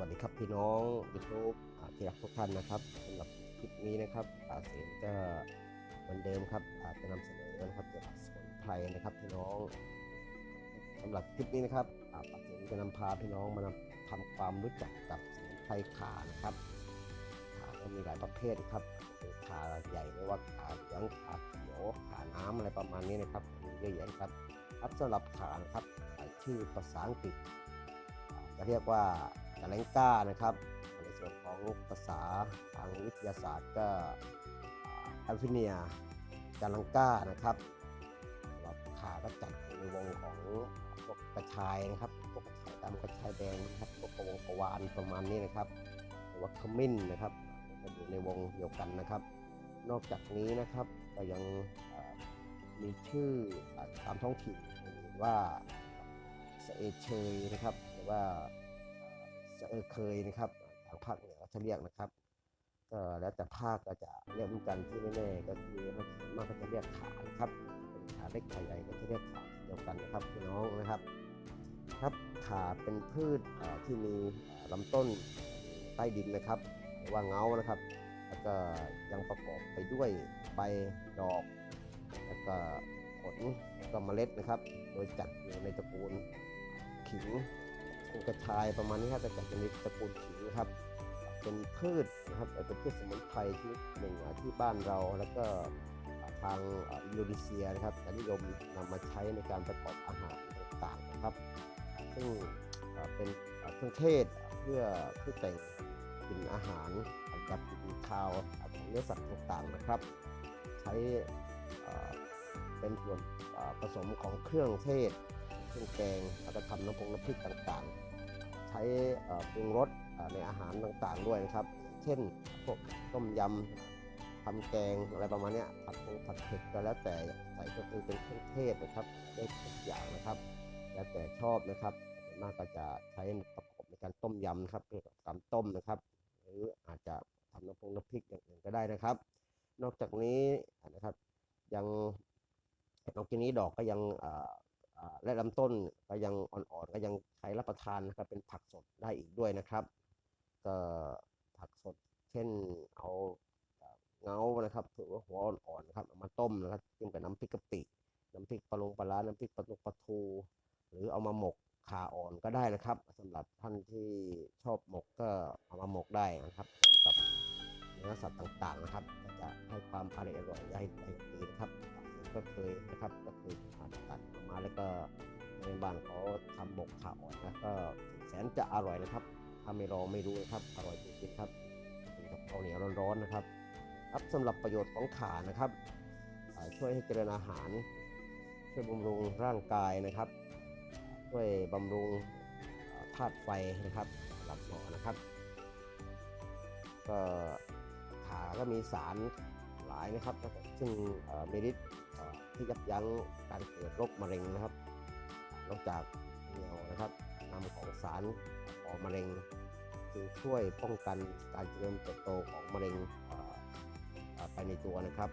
วัสดีครับพี่น้องยูทูบที่รักทุกท่านนะครับสำหรับคลิปนี้นะครับป่าเสียงก็เหมือนเดิมครับอาจจะนำเสนอนะครับเกี่ยวกับสมุนไพรนะครับพี่น้องสำหรับคลิปนี้นะครับอาเสียงจะนำพาพี่น้องมาทำความรู้จักกับสมุนไพรขานะครับขาก็มีหลายประเภทครับขาใหญ่หรือว่าขาเหลืองขาเขียวขาน้ำอะไรประมาณนี้นะครับมีเยอะแยะครับครับสำหรับขานะครับชื่อภาษาอังกฤษจะเรียกว่า จาเลงก้านะครับ ในส่วนของภาษาทางวิทยาศาสตร์ก็แอลฟิเนียจาลังก้านะครับสำหรับขาก็จัดอยู่ในวงของพวกกระชายนะครับพวกกระชายดำกระชายแดงนะครับพวกกระวงกระวานประมาณนี้นะครับหรือว่าขมิ้นนะครับก็อยู่ในวงเดียวกันนะครับ นอกจากนี้นะครับก็ยังมีชื่อตามท้องถิ่นว่าสเอเชยนะครับหรือว่า เออเคยนะครับทางภาคเหนือจะเรียกนะครับก็แล้วแต่ภาคก็จะเรียกเหมือนกันที่แน่ๆก็คือส่วนมากก็จะเรียกขานะครับเป็นขาเล็กขาใหญ่ก็จะเรียกขาเดียวกันนะครับพี่น้องนะครับ ครับขาเป็นพืชที่มีลำต้นใต้ดินนะครับหรือว่าเงานะครับ แล้วก็ยังประกอบไปด้วยใบดอก แล้วก็ผลแล้วก็เมล็ดนะครับ โดยจัดอยู่ในตระกูลขิง กูกระชายประมาณนี้ครับจะจัดอยู่ในตระกูลขิงครับ เป็นพืชนะครับเป็นพืชสมุนไพรชนิดหนึ่งที่บ้านเราแล้วก็ทางอินโดนีเซียนะครับนิยมนำมาใช้ในการประกอบอาหารต่างๆนะครับ ซึ่งเป็นเครื่องเทศเพื่อเพื่อแต่งกลิ่นอาหารดับกลิ่นคาวของเนื้อสัตว์ต่างๆนะครับ ใช้เป็นส่วนผสมของเครื่องเทศเครื่องแกงแล้วก็ทำน้ำพงน้ำพริกต่างๆ ใช้ปรุงรสในอาหารต่างๆด้วยนะครับ เช่นพวกต้มยำทำแกงอะไรประมาณนี้ผัดพงผัดเผ็ดก็แล้วแต่ใส่ก็คือเป็นเครื่องเทศนะครับได้ทุกอย่างนะครับ แล้วแต่ชอบนะครับมากก็จะใช้ประกอบในการต้มยำนะครับเกี่ยวกับการต้มนะครับ หรืออาจจะทำน้ำพงน้ำพริกอย่างอื่นก็ได้นะครับ นอกจากนี้นะครับยังนอกจากนี้ดอกก็ยังอ่า และลำต้นก็ยังอ่อนๆก็ยังใช้รับประทานนะครับเป็นผักสดได้อีกด้วยนะครับ ก็ผักสดเช่นเอาเงานะครับถือว่าหัวอ่อนๆครับเอามาต้มนะครับจิ้มกับน้ำพริกกะปิน้ำพริกปลาลงปลาร้าน้ำพริกปลาตุกปลาทู หรือเอามาหมกขาอ่อนก็ได้นะครับสำหรับท่านที่ชอบหมกก็เอามาหมกได้นะครับกับเนื้อสัตว์ต่างๆนะครับ จะให้ความอร่อยอร่อยได้ดีนะครับก็เคย ในบ้านเขาทำหมกขาอ่อนนะก็แสนจะอร่อยนะครับถ้าไม่ลองไม่รู้นะครับอร่อยจริงๆครับกินกับข้าวเหนียวร้อนๆนะครับครับสำหรับประโยชน์ของขานะครับช่วยให้เจริญอาหาร ช่วยบำรุงร่างกายนะครับ ช่วยบำรุงธาตุไฟนะครับสำหรับหมอนะครับ ก็ขาก็มีสารหลายนะครับ ซึ่งมีฤทธิ์ที่ยับยั้งการเกิดโรคมะเร็งนะครับ นอกจากเหนียวนะครับนำของสารก่อมะเร็งจึงช่วยป้องกันการเจริญเติบโตของมะเร็งไปในตัวนะครับ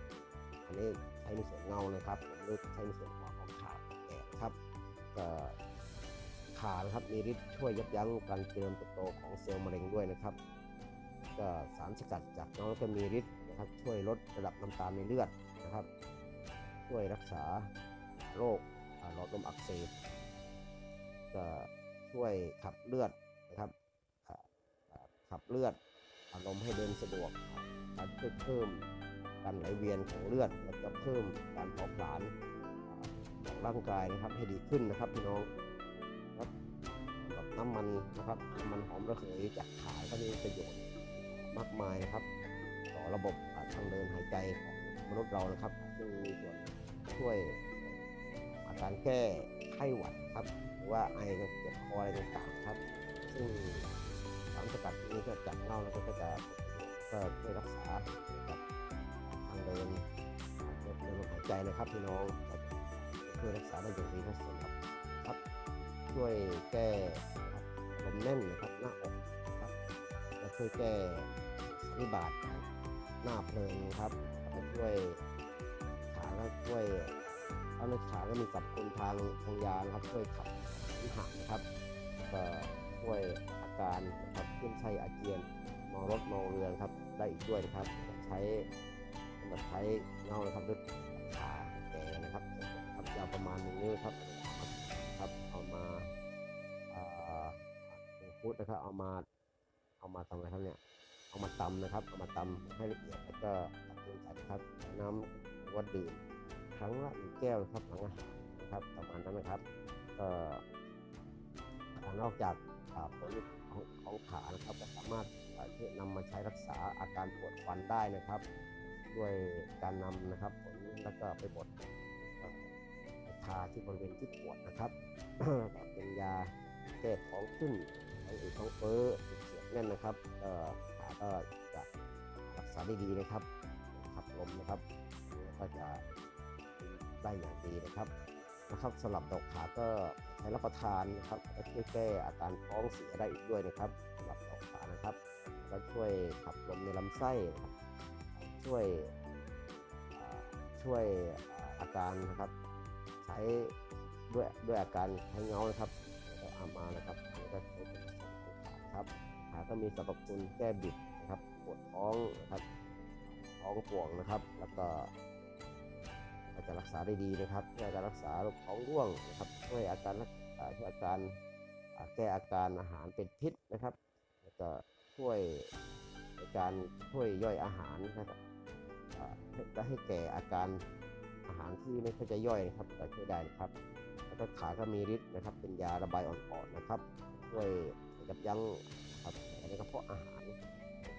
อันนี้ใช้ในส่วนเงานะครับผมเลือกใช้ในส่วนหัวของขาแก่นครับก็ขานะครับมีฤทธิ์ช่วยยับยั้งการเจริญเติบโตของเซลล์มะเร็งด้วยนะครับ ก็สารสกัดจากน้องก็มีฤทธิ์นะครับช่วยลดระดับน้ำตาลในเลือดนะครับ ช่วยรักษาโรคหลอดลมอักเสบ็ช่วยขับเลือดนะครับขับเลือดอารมณ์ให้เดินสะดวกการช่วยเพิ่มการไหลเวียนของเลือดแล้วก็เพิ่มการเผาผลาญของร่างกายนะครับให้ดีขึ้นนะครับพี่น้องครับสำหรับน้ำมันนะครับน้ำมันหอมระเหยจากขาก็มีประโยชน์มากมายนะครับ ต่อระบบทางเดินหายใจของมนุษย์เรานะครับซึ่งมีส่วนช่วยอาการแก้ไข้หวัดครับ รือว่าไอเจ็บคออะไรต่างๆครับ ซึ่งสารสกัดนี้ก็จากเหล้าแล้วก็จะก็ช่วยรักษาเกี่ยวกับทางเดินเดินลมหายใจนะครับพี่น้องช่วยรักษาได้อย่างดีนะสำหรับครับช่วยแก้ลมแน่นนะครับหน้าอกครับจะช่วยแก้สนิบาตหน้าเพลิงครับจะช่วยขาและช่วยเอาในขาก็มีสรรพคุณทางทางยานะครับช่วยขับ เสมหะนะครับก็ช่วยอาการนะครับขึ้นไส้อาเจียนมองรถมองเรือนครับได้อีกด้วยนะครับใช้สำหรับใช้เงานะครับด้วยขาแก่นะครับครับยาวประมาณหนึ่งนิ้วครับครับเอามาอ่าหนึ่งฟุตนะครับเอามาเอามาทำอะไรครับเนี่ยเอามาตำนะครับเอามาตำให้ละเอียดแล้วก็ตัดเป็นใส่ครับน้ำวัดดื่มครั้งละหนึ่งแก้วนะครับหลังอาหารนะครับประมาณนั้นนะครับก็อ่า นอกจากอ่าผลของของขานะครับก็สามารถที่นำมาใช้รักษาอาการปวดฟันได้นะครับ ด้วยการนำนะครับผลแล้วก็ไปบดไปทาที่บริเวณที่ปวดนะครับเป็นยาแก้ท้องขึ้นท้องอืดท้องเฟ้อเสียดแน่นนะครับขาก็จะรักษาได้ดีนะครับขับลมนะครับก็จะได้อย่างดีนะครับนะครับสำหรับดอกขาก็ ช้รับประทานนะครับก็ช่วยแก้อาการท้องเสียได้อีกด้วยนะครับสำหรับดอกขานะครับก็ช่วยขับลมในลำไส้นะครับช่วยช่วยอาการนะครับ ใช้ด้วยด้วยอาการใช้เงานะครับแล้วก็เอามานะครับนี่ก็ใช้เป็นสมของขาครับขาก็มีสรรพคุณแก้บิดนะครับปวดท้องนะครับท้องป่วงนะครับ แล้วก็ก็จะรักษาได้ดีนะครับช่วยการรักษาโรคท้องร่วงนะครับ วยอาการรักช่วยอาการแก้อาการอาหารเป็นพิษนะครับแล้วก็ช่วยในการช่วยย่อยอาหารนะครับอ่าและให้แก่อาการอาหารที่ไม่ค่อยจะย่อยนะครับก็ช่วยได้นะครับ แล้วก็ขาก็มีฤทธิ์นะครับ เป็นยาระบายอ่อนๆนะครับ ช่วยยับยั้งครับในกระเพาะอาหาร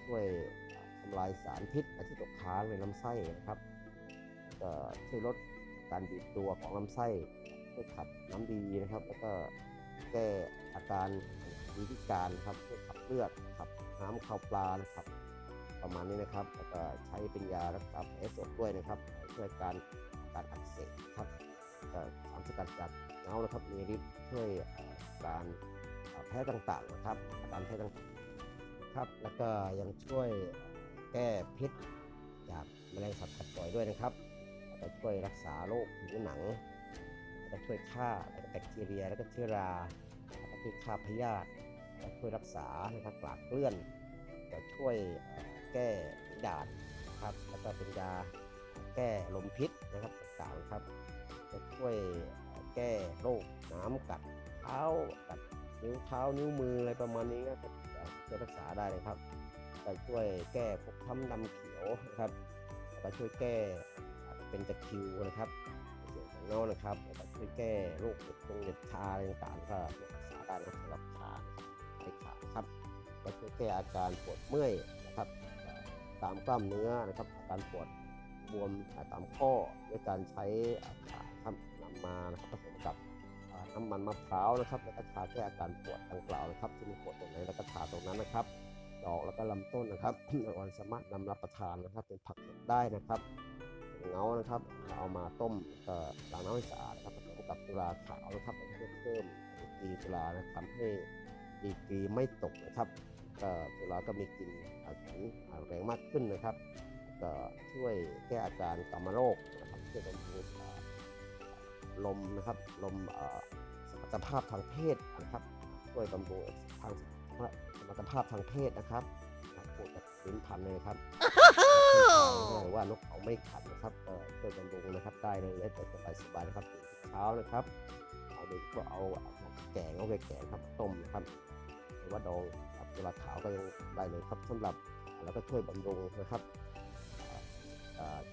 ช่วยทำลายสารพิษที่ตกค้างในลำไส้นะครับก็ช่วยลดการบีบตัวของลำไส้ ช่วยขับน้ำดีนะครับ แล้วก็แก้อาการดีพิการนะครับช่วยขับเลือดขับน้ำข้าวปลานะครับ ประมาณนี้นะครับแล้วก็ใช้เป็นยารักษาแผลสดด้วยนะครับช่วยการการอักเสบครับก็สารสกัดจากเงานะครับมีฤทธิ์ช่วยการแพ้ต่างๆนะครับอาการแพ้ต่างๆครับ แล้วก็ยังช่วยแก้พิษจากแมลงสัตว์กัดต่อยด้วยนะครับแล้วก็ช่วยรักษาโรคผิวหนัง แล้วก็ช่วยฆ่าแบคทีเรีย แล้วก็เชื้อราแล้วก็ช่วยฆ่าพยาธิแล้วช่วยรักษานะครับกลากเกลื่อนจะช่วยแก้ฝีดานะครับแล้วก็เป็นยาแก้ลมพิษนะครับต่างๆครับ จะช่วยแก้โรคน้ำกัดเท้ากัดนิ้วเท้านิ้วมืออะไรประมาณนี้ก็จะช่วยรักษาได้นะครับจะช่วยแก้พวกช้ำดำเขียวนะครับแล้วก็ช่วยแก้เป็นตะคิวนะครับ เสียงขานะครับช่วยแก้โรคเจ็บตรงเจ็บชาอะไรต่างๆก็รักษาได้นะครับสำหรับขาไข้ขาครับก็ช่วยแก้อาการปวดเมื่อยนะครับตามกล้ามเนื้อนะครับอาการปวดบวมตามข้อด้วยการใช้ขาครับนำมานะครับผสมกับน้ำมันมะพร้าวนะครับแล้วก็ทาแก้อาการปวดดังกล่าวนะครับที่มีปวดตรงไหนแล้วก็ทาตรงนั้นนะครับดอกแล้วก็ลำต้นนะครับเราสามารถนำรับประทานนะครับ เป็นผักสดได้นะครับ เงานะครับ เอามาต้มล้างน้ำให้สะอาดนะครับผสมกับสุราขาวนะครับเพื่อเพิ่มดีกรีสุรานะทำให้ดีกรีไม่ตกนะครับก็สุราก็มีกลิ่นแข็งแรงมากขึ้นนะครับ ก็ช่วยแก้อาการกรรมโรคนะครับช่วยบำรุงลมนะครับลมสมรรถภาพทางเพศนะครับช่วยบำรุงทางสมรรถภาพทางเพศนะครับพูดกับลิ้นพันเลยครับ หรือว่า นกเขาไม่ขัดนะครับเอ่อช่วยบำรุงนะครับ ได้เลยและแต่สบายๆนะครับตื่นเช้านะครับ เอาเด็กก็เอาแกงเอาไปแกงครับ ต้มนะครับหรือว่าดองครับเวลาขาวก็ยังได้เลยครับสำหรับแล้วก็ช่วยบำรุงนะครับ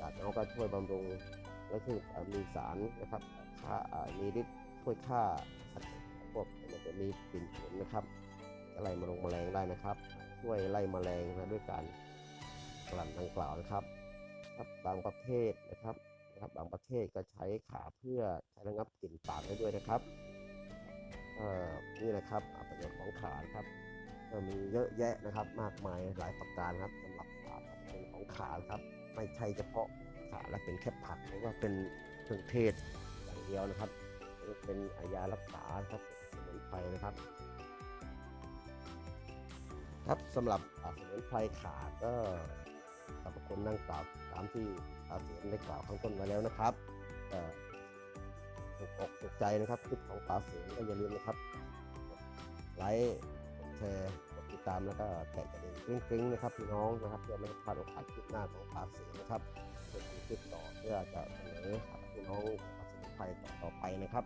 จากนั้นก็ช่วยบำรุงและคือมีสารนะครับฆ่ามีฤทธิ์ช่วยฆ่าสัตว์พวกมันจะมีกลิ่นฉุนนะครับไล่มาลงแมลงได้นะครับ ช่วยไล่แมลงนะด้วยการ ลั่นดังกล่าวนะครับครับบางประเภทนะครับนะครับบางประเทศก็ใช้ขาเพื่อใช้ระงับกลิ่นปากได้ด้วยนะครับนี่แหละครับประโยชน์ของขาครับมีเยอะแยะนะครับมากมายหลายประการครับสำหรับขาประโยชน์ของขาครับ ไม่ใช่เฉพาะขาและเป็นแค่ผักหรือว่าเป็นเครื่องเทศอย่างเดียวนะครับ เป็นอายารักษาครับเป็นสมุนไพรนะครับ ครับสำหรับสมุนไพรขาก็ สรรพคุณนั่งกล่าวตามที่ตาเสียนได้กล่าวข้างต้นมาแล้วนะครับเอ่อถูกอกถูกใจนะครับคลิปของตาเสียนก็อย่าลืมนะครับไลค์แชร์กดติดตามแล้วก็แตะกระดิ่งกริ๊งๆนะครับพี่น้องนะครับเพื่อไม่ให้พลาดโอกาสคลิปหน้าของปราเสนนะครับเพื่อคลิปต่อเพื่อจะเสนอพี่น้องสมุนไพรต่อไปนะครับ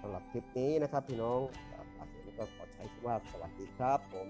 สำหรับคลิปนี้นะครับพี่น้องเอ่อปราเสนก็ขอใช้คำว่าสวัสดีครับผม